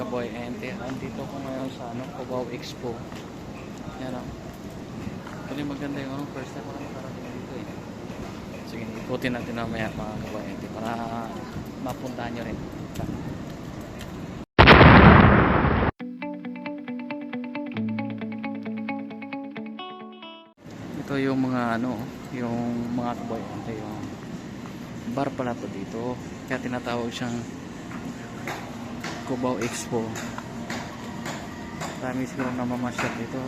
kaboy. Ente, andito ko ngayon sa ano, Cubao Expo. Yan o. Actually maganda yung ano, first time ko na makarating dito eh. Sige, ikutin natin mamaya mga kaboy. Ente, para mapuntahan nyo rin. Ito yung mga ano, yung mga kaboy. Ente, yung bar pala to dito. Kaya tinatawag siyang Cubao Expo. Marami siguro na mamasyal dito.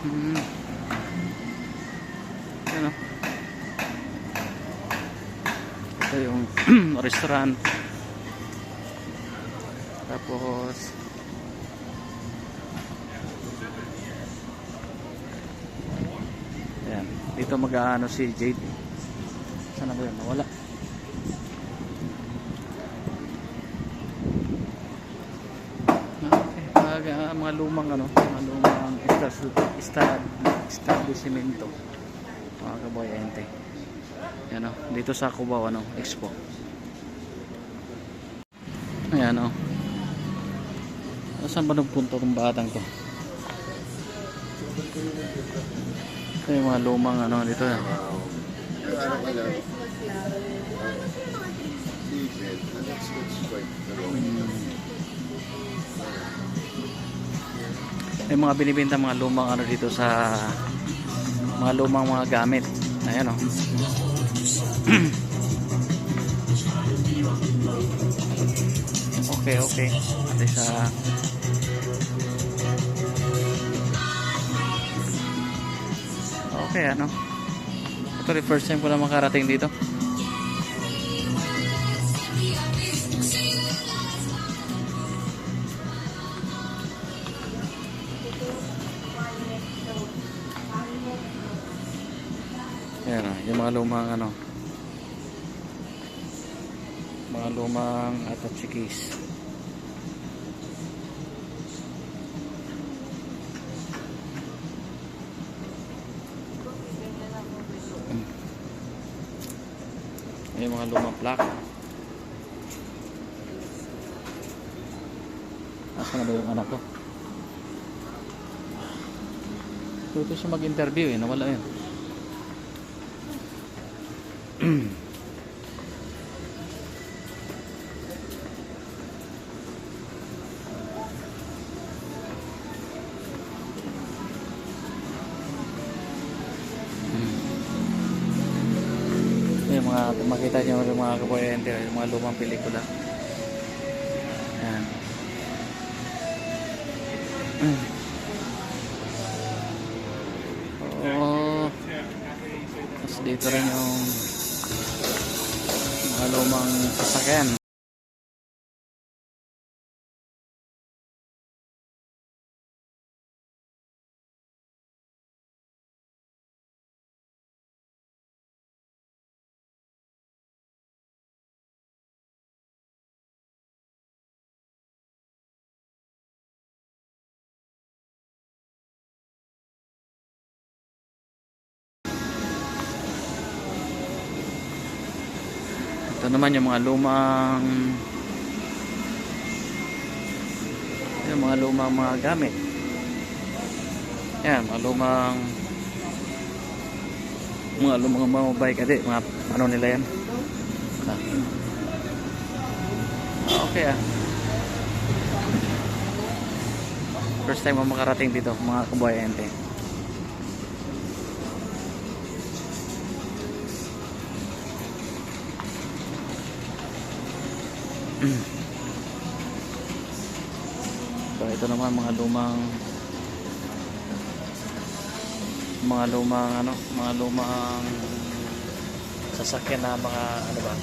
Hmm. Ano? Ito yung restaurant. Tapos Ayan. Dito mag-aano si Jade. Sana ba yun? Wala. Okay. Mga, lumang ano, mga lumang esta- esta- establishmento. Mga kaboy ente. Yan o, dito sa Cubao ano, Expo. Ayan o. Saan ba nagpunto tong batang to? Ito yung mga lumang ano dito. Yan. May mga binibenta mga lumang ano dito sa mga lumang mga gamit. Ayan oh. okay, okay. Ate sa Okay, ano? Ito first time ko na makarating dito. Yung mga lumang ano. Mga lumang atachikis. Yung mga lumang plak. Asa na ba yung anak ko? So ito siya mag-interview eh, nawala yun. Yung mga makita nyo yung mga kaboyente yung mga lumang pelikula. Yan oo tapos dito rin yung mga lumang sasakyan ito naman yung mga lumang yung mga lumang mga gamit. Yan mga lumang mga lumang mga bike adi mga ano nila yan? Ah. Okay ah. First time mo makarating dito mga kabayante So ito naman mga lumang mga lumang ano, mga lumang sasakyan na mga ano ba?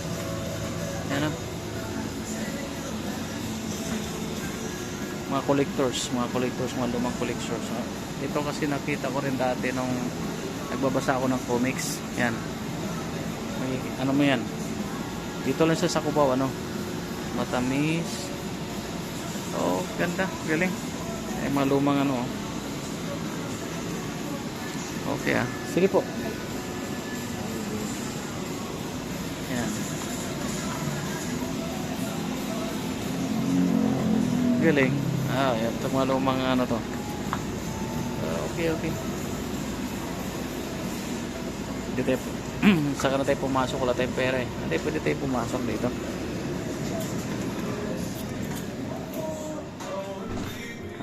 Ah. Mga collectors, mga collectors, mga lumang collectors. ah. Ito kasi nakita ko rin dati nung nagbabasa ako ng comics. Yan. May, ano mo yan? Dito lang sa Cubao, ano? Matamis. Oh, ganda. Galing. Ay, mga lumang ano. oh. Okay ah. Sige po. Yan. Galing. Ah, yan. Ito mga lumang ano to. Ah, okay, okay. Hindi tayo, saka na tayo pumasok, wala tayong pera eh. Hindi, pwede tayo pumasok dito.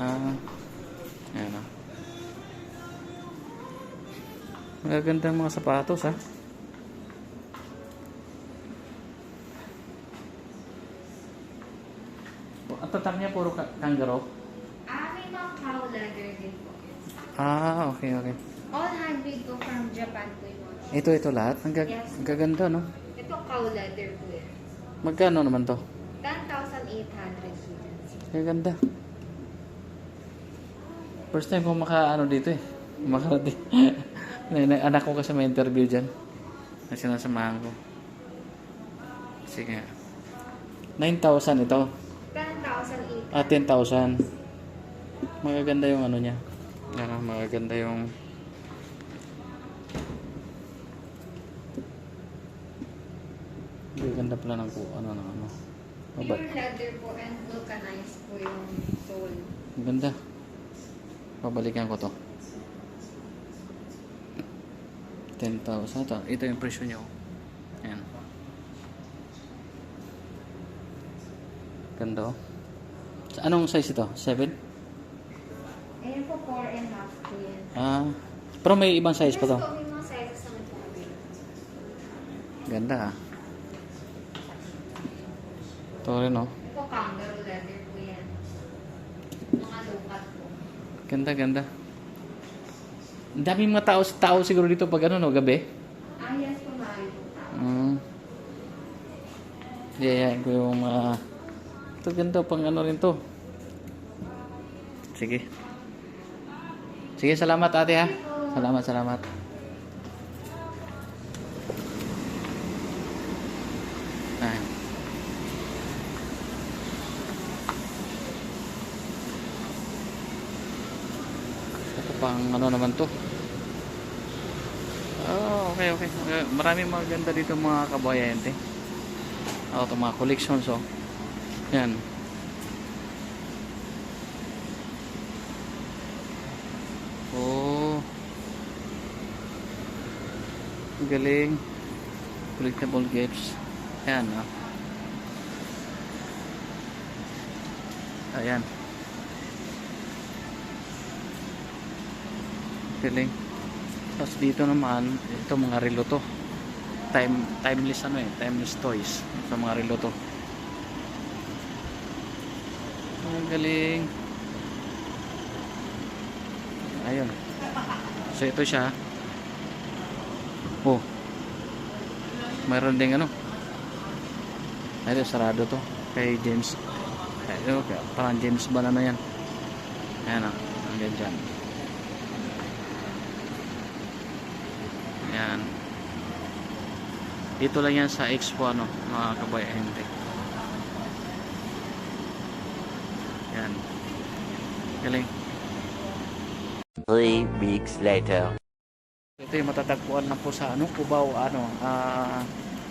Ah, ayan ah. Magagandang mga sapatos ah. Ang tatak niya puro ka- kangaroo? Ah, may mga cow leather din po. Ah, okay, okay. All handmade po from Japan po. Ito, ito lahat. Ang, gag- Yes. ang gaganda, no? Ito cow leather po. Magkano naman to? 10,800 students. Ang ganda. First time ko maka-ano dito eh. Makarating. Na- na- Anak ko kasi may interview dyan. Na sinasamahan ko. Sige nga. 9,000 ito. 10,800. Ah, 10,000. Magaganda yung ano niya. Ah, magaganda yung... Magaganda pala ng ano ano. Maba- Pure leather po and vulcanized po yung sole. Ang ganda. Babalikan ko to. 10,000. Ito, ito yung presyo niya. Ayan. Ganda oh. Sa anong size ito? 7? Ayan po 4 and half po yan. Ah. Pero may ibang size pa to. Yes po, may mga sizes naman po. Ganda ah. Ito rin oh. Ito kangaroo leather po yan. Mga low-cut po. Ganda, ganda. Ang daming mga tao, tao siguro dito pag ano no, gabi. Ah, yes po. Mm. Yayain ko yung mga... ito ganda, pang ano rin to. Sige. Sige, salamat ate ha. Salamat, salamat. Pang ano naman to. Oh, okay, okay. Eh, Maraming maganda dito mga kabayante. Oh, ito mga collections, oh. Yan. Oh. Galing. Collectible gifts. Yan, oh. Ayan. Galing. Tapos dito naman, ito mga relo to. Time, timeless ano eh, timeless toys. Sa mga relo to. Ang galing. Ayun. So ito siya. Oh. Mayroon ding ano. Ayun, sarado to. Kay James. Ayun, kaya parang James ba na yan. Ayan o. Hanggang dyan. Dito lang yan sa Expo ano, mga kabayahente. Yan. Galing. Three weeks later. Ito yung matatagpuan lang po sa ano, Cubao, ano, ah,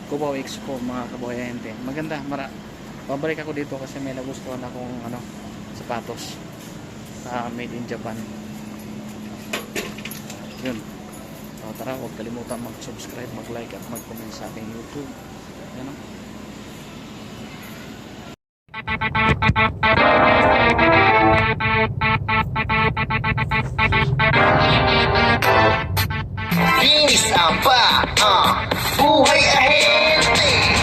Cubao Expo, mga kabayahente. Maganda, mara. Pabalik ako dito kasi may nagustuhan akong ano, sapatos. sa made in Japan. Yun. O, tara, huwag kalimutan mag-subscribe, mag-like at mag-comment sa aking YouTube. Yan o. Linis ang pa, ah, buhay ahead